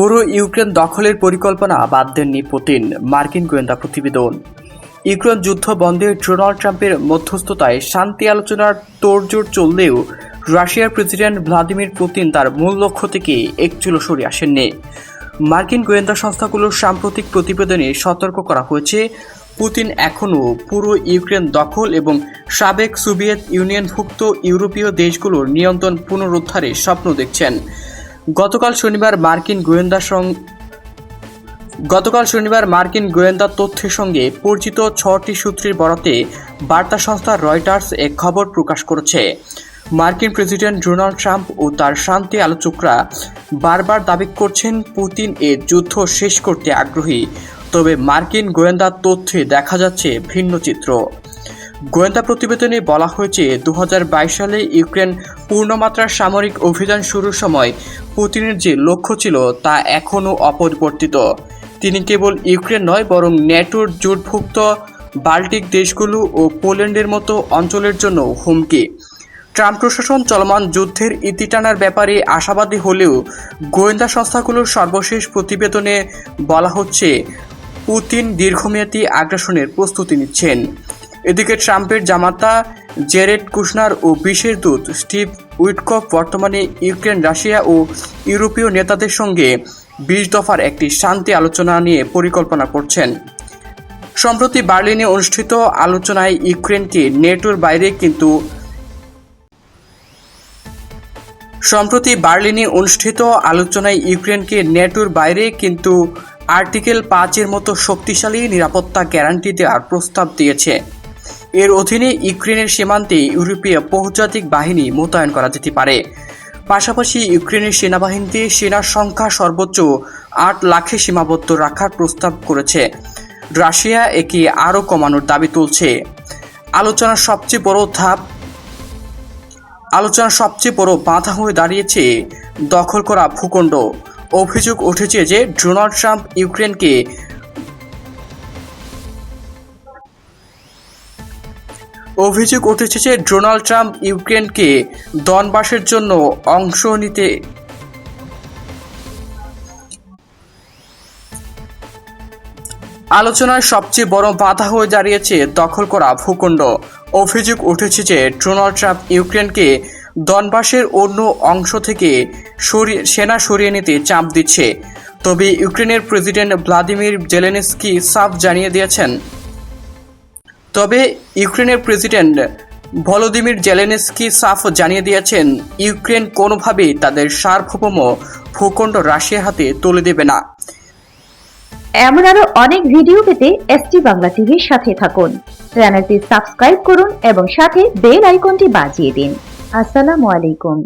পুরো ইউক্রেন দখলের পরিকল্পনা বাদ দেননি পুতিন, মার্কিন গোয়েন্দা প্রতিবেদন। ইউক্রেন যুদ্ধ বন্ধে ডোনাল্ড ট্রাম্পের মধ্যস্থতায় শান্তি আলোচনার তোড়জোড় চললেও রাশিয়ার প্রেসিডেন্ট ভ্লাদিমির পুতিন তার মূল লক্ষ্য থেকে একচুলো সরে আসেননি। মার্কিন গোয়েন্দা সংস্থাগুলোর সাম্প্রতিক প্রতিবেদনে সতর্ক করা হয়েছে, পুতিন এখনও পুরো ইউক্রেন দখল এবং সাবেক সোভিয়েত ইউনিয়নভুক্ত ইউরোপীয় দেশগুলোর নিয়ন্ত্রণ পুনরুদ্ধারের স্বপ্ন দেখছেন। গতকাল শনিবার মার্কিন গোয়েন্দা গতকাল শনিবার মার্কিন গোয়েন্দা তথ্যের সঙ্গে পরিচিত ছটি সূত্রের বরাতে বার্তা সংস্থা রয়টার্স এক খবর প্রকাশ করেছে। মার্কিন প্রেসিডেন্ট ডোনাল্ড ট্রাম্প ও তার শান্তি আলোচকরা বারবার দাবি করছেন পুতিন এ যুদ্ধ শেষ করতে আগ্রহী। তবে মার্কিন গোয়েন্দা তথ্যে দেখা যাচ্ছে ভিন্ন চিত্র। গোয়েন্দা প্রতিবেদনে বলা হয়েছে দু হাজার বাইশ সালে ইউক্রেন পূর্ণমাত্রার সামরিক অভিযান শুরুর সময় পুতিনের যে লক্ষ্য ছিল তা এখনও অপরিবর্তিত। তিনি কেবল ইউক্রেন নয়, বরং ন্যাটোর জোটভুক্ত বাল্টিক দেশগুলো ও পোল্যান্ডের মতো অঞ্চলের জন্য হুমকি। ট্রাম্প প্রশাসন চলমান যুদ্ধের ইতি টানার ব্যাপারে আশাবাদী হলেও গোয়েন্দা সংস্থাগুলোর সর্বশেষ প্রতিবেদনে বলা হচ্ছে, পুতিন দীর্ঘমেয়াদী আগ্রাসনের প্রস্তুতি নিচ্ছেন। এদিকে ট্রাম্পের জামাতা জেরেড কুশনার ও বিশেষ দূত স্টিভ উইটকফ বর্তমানে ইউক্রেন, রাশিয়া ও ইউরোপীয় নেতাদের সঙ্গে বিশ দফার একটি শান্তি আলোচনা নিয়ে পরিকল্পনা করছেন। সম্প্রতি বার্লিনে অনুষ্ঠিত আলোচনায় ইউক্রেনকে নেটোর বাইরে কিন্তু সম্প্রতি বার্লিনে অনুষ্ঠিত আলোচনায় ইউক্রেনকে নেটোর বাইরে কিন্তু আর্টিকেল পাঁচের মতো শক্তিশালী নিরাপত্তা গ্যারান্টি দেওয়ার প্রস্তাব দিয়েছে। এর অধীনে ইউক্রেনের সীমান্তে ইউরোপীয় বহুজাতিক বাহিনী মোতায়েন করা যেতে পারে। পাশাপাশি ইউক্রেনের সেনাবাহিনীতে সেনার সংখ্যা সর্বোচ্চ আট লাখে সীমাবদ্ধ রাখার প্রস্তাব করেছে। রাশিয়া একে আরও কমানোর দাবি তুলছে। আলোচনার সবচেয়ে বড় ধাপ আলোচনার সবচেয়ে বড় বাধা হয়ে দাঁড়িয়েছে দখল করা ভূখণ্ড। অভিযোগ উঠেছে যে ডোনাল্ড ট্রাম্প ইউক্রেনকে অভিযোগ উঠেছে যে ডোনাল্ড ট্রাম্প ইউক্রেনকে দনবাসের জন্য অংশ নিতে আলোচনায় সবচেয়ে বড় বাধা হয়ে দাঁড়িয়েছে দখল করা ভূখণ্ড। অভিযোগ উঠেছে যে ডোনাল্ড ট্রাম্প ইউক্রেনকে দনবাসের অন্য অংশ থেকে সেনা সরিয়ে নিতে চাপ দিচ্ছে। তবে ইউক্রেনের প্রেসিডেন্ট ভ্লাদিমির জেলেনস্কি সাফ জানিয়ে দিয়েছেন তবে ইউক্রেনের প্রেসিডেন্ট ভলোদিমির জেলেনস্কি সাফ জানিয়ে দিয়েছেন, ইউক্রেন কোনোভাবেই তাদের সার্বভৌম ভূখণ্ড রাশিয়ার হাতে তুলে দেবে না। এমন আরও অনেক ভিডিও পেতে এসটি বাংলা টিভির সাথে থাকুন। চ্যানেলটি সাবস্ক্রাইব করুন এবং সাথে বেল আইকনটি বাজিয়ে দিন। আসসালামু আলাইকুম।